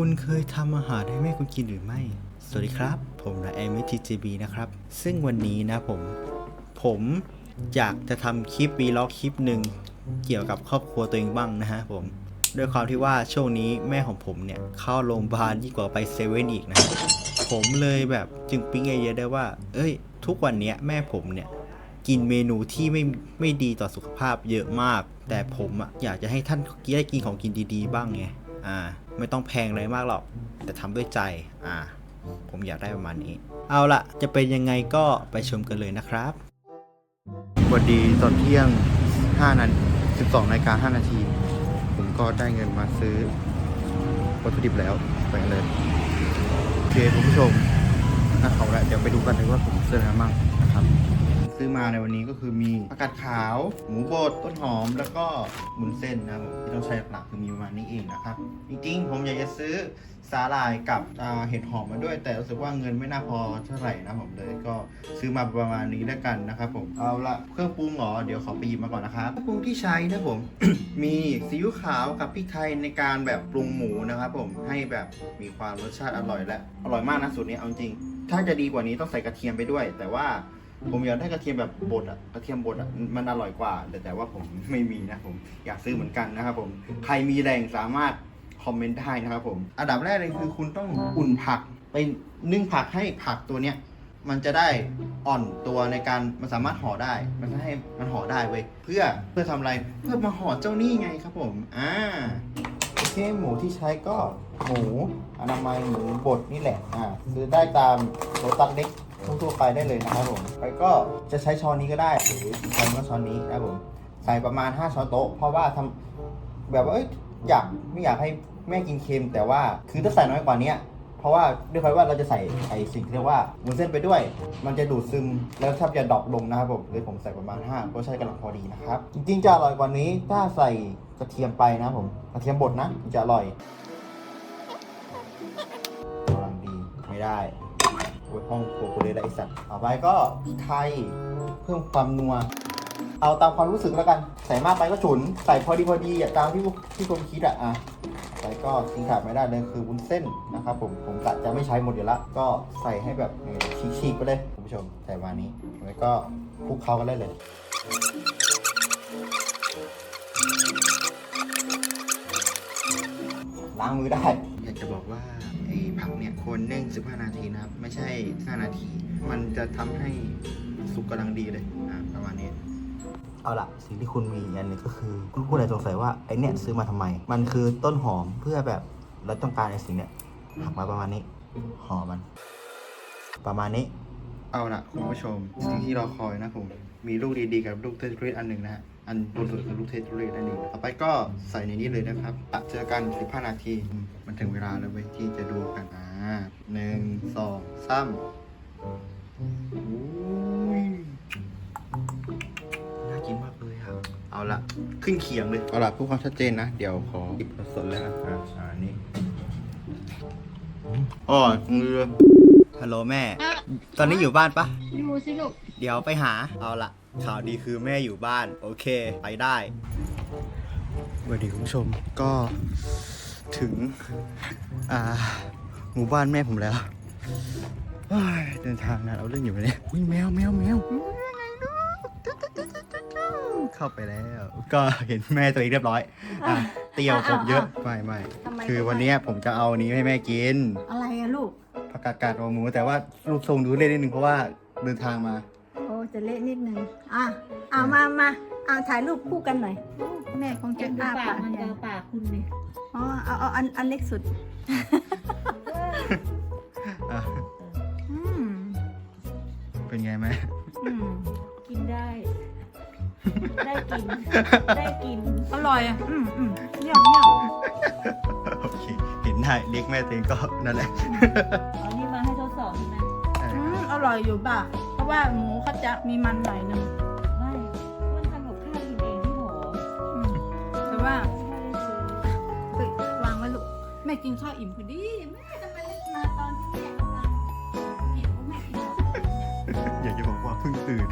คุณเคยทำอาหารให้แม่คุณกินหรือไม่ สวัสดีครับ ผมนายแอมิทีจีบีนะครับ ซึ่งวันนี้นะผม ผมอยากจะทำคลิปวีล็อกคลิปหนึ่งเกี่ยวกับครอบครัวตัวเองบ้างนะฮะผม ด้วยความที่ว่าช่วงนี้แม่ของผมเนี่ย เข้าโรงพยาบาลยิ่งกว่าไปเซเว่นอีกนะ ผมเลยแบบจึงปิ๊งไอเดียได้ว่า เอ้ย ทุกวันนี้แม่ผมเนี่ยกินเมนูที่ไม่ไม่ดีต่อสุขภาพเยอะมาก แต่ผมอะอยากจะให้ท่านได้กินของกินดี ๆ บ้างไง อ่าไม่ต้องแพงอะไรมากหรอก แต่ทำด้วยใจอ่าผมอยากได้ประมาณนี้ เอาละจะเป็นยังไงก็ไปชมกันเลยนะครับสวัสดีตอนเที่ยง5นาที12นาฬิกา5นาที ผมก็ได้เงินมาซื้อวัตถุดิบแล้วไปกันเลยโอเคคุณผู้ชมถ้าเขาละเดี๋ยวไปดูกันเลยว่าผมซื้ออะไรมาบ้างนะครับ ซื้อมาในวันนี้ก็คือมีผักกาดขาว หมูบดต้นหอมแล้วก็หมุนเส้นนะครับที่ต้องใช้หลักๆคือมีประมาณนี้เองนะครับจริงๆ ผมอยากจะซื้อสาหร่ายกับเห็ดหอมมาด้วย แต่รู้สึกว่าเงินไม่น่าพอเท่าไหร่นะผมเลยก็ซื้อมาประมาณนี้แล้วกันนะครับผมเอาละเครื่องปรุงหรอเดี๋ยวขอไปหยิบมาก่อนนะครับเครื่องปรุงที่ใช้นะผมมีซีอิ๊วขาวกับพริกไทยในการแบบปรุงหมูนะครับผมให้แบบมีความรสชาติอร่อยและอร่อยมากนะสูตรนี้เอาจริง ถ้าจะดีกว่านี้ต้องใส่กระเทียมไปด้วย แต่ว่า ผมอยากได้กระเทียมแบบบดอะกระเทียมบดอะมันอร่อยกว่า แต่แต่ว่าผมไม่มีนะผมอยากซื้อเหมือนกันนะครับผมใครมีแรงสามารถคอมเมนต์ได้นะครับผม อันดับแรกเลยคือคุณต้องอุ่นผักไปนึ่งผักให้ผักตัวเนี้ยมันจะได้อ่อนตัวในการมันสามารถห่อได้ มันจะให้มันห่อได้เว้ยเพื่อเพื่อทำอะไรเพื่อมาห่อเจ้านี่ไงครับผมอ่าโอเคหมูที่ใช้ก็หมูอนามัยหมูบดนี่แหละอ่าซื้อได้ตามโรตัสเล็ก ทั่วๆไปได้เลยนะครับผมไปก็จะใช้ช้อนนี้ก็ได้หรือช้อนก็ช้อนนี้นะครับผมใส่ประมาณ 5 ช้อนโต๊ะเพราะว่าทำแบบว่าเอ้ยอยากไม่อยากให้แม่กินเค็ม แต่ว่าคือถ้าใส่น้อยกว่านี้เพราะว่าด้วยความว่าเราจะใส่ไอสิ่งที่เรียกว่าวุ้นเส้นไปด้วย มันจะดูดซึมแล้วแทบจะดรอปลงนะครับผมเลยผมใส่ประมาณ5ก็ใช้กำลังพอดีนะครับ จริงๆจะอร่อยกว่านี้ถ้าใส่กระเทียมไปนะครับผมกระเทียมบดนะจะอร่อยกำลังดีไม่ได้ โอ้ยห้องโคกูเลยไอสัตว์ต่อไปก็พริกไทยเพิ่มความนัว เอาตามความรู้สึกแล้วกัน ใส่มากไปก็ฉุน ใส่พอดีพอดีอะตามที่ที่ผมคิดอะอะแล้วก็ทิ้งขาดไม่ได้เลยคือวุ้นเส้นนะครับผมผมกะจะไม่ใช้หมดอยู่ละก็ใส่ให้แบบชีกๆไปเลยคุณผู้ชมใส่วานี้แล้วก็คลุกเคล้ากันได้เลยล้างมือได้ อยากจะบอกว่าไอ้ผักเนี่ยควรนึ่ง 15 นาทีนะครับ ไม่ใช่ 5 นาที มันจะทำให้สุกกำลังดีเลยอะประมาณนี้ เอาละสิ่งที่คุณมีอีกอันหนึงก็คือ คุณผู้ใดสงสัยว่าไอเนี่ยซื้อมาทำไม มันคือต้นหอมเพื่อแบบเราต้องการไอสิ่งเนี้ยหักมาประมาณนี้ห่อมัน ประมาณนี้เอาละคุณผู้ชม สิ่งที่เราคอยนะผม มีลูกดีๆกับลูกเทสโตรสอันหนึ่งนะฮะ อันบนสุดคือลูกเทสโตรสนั่นเองต่อไปก็ใส่ในนี้เลยนะครับอะเจอกัน15นาที มันถึงเวลาแล้วเว้ยที่จะดูกันอ่าหนึ่งสองสามอุ้ยน่ากินมากเลยครับ เอาละขึ้นเขียงเลย เอาละเพื่อความชัดเจนนะ เดี๋ยวขอหยิบสดๆเลยนะอ่าอันนี้อ๋อมือฮัลโหลแม่ ตอนนี้อยู่บ้านปะอยู่สิลูก เดี๋ยวไปหา เอาละ ข่าวดีคือแม่อยู่บ้าน โอเค ไปได้สวัสดีคุณผู้ชมก็ถึง อ่า หมู่บ้านแม่ผมแล้วเฮ้ยเดินทางนานเอาเรื่องอยู่ไหมเนี่ยอุ้ยแมวแมวแมวเข้าไปแล้ว ก็เห็นแม่ตัวเองเรียบร้อยอะเตียวผมเยอะไม่ไม่ทำไมคือทำไมวันเนี้ยผมจะเอาอันนี้ให้แม่กินอะไรอะลูก ผักกาดกาดหัวหมูแต่ว่ารูปทรงดูเล่นนิดนึงเพราะว่าเดินทางมาโอ้ จะเละนิดนึงอะเอามามาเอาถ่ายรูปคู่กันหน่อย แม่คงจะดูอ้าปาปากกมันใหญ่กับปากคุณดิอ๋อเอาเอาอันอันเล็กสุดอะอืมเป็นไงแม่อืมกินได้ ได้กิน ได้กิน อร่อยอะอืมอืมเยี่ยมเยี่ยมโอเคเห็นได้เรียกแม่ตัวเองก็นั่นแหละเอานี่มาให้ทดสอบใช่ไหมอืมอร่อยอยู่ป่ะเพ ราะว่าหมูเขาจะมีมันหน่อยหนึงไม่มันทำกับข้าวกินเองพี่โหแต่ว่าเฮ้ยวางไว้ลูกแม่กินข้าวอิ่มพอดีแม่ทำไมเล่กมาตอนที่แม่กำลังเห็นว่าแม่กินข้อิ่มเนี่ย อยากจะบอกว่าเพิ่งตื่น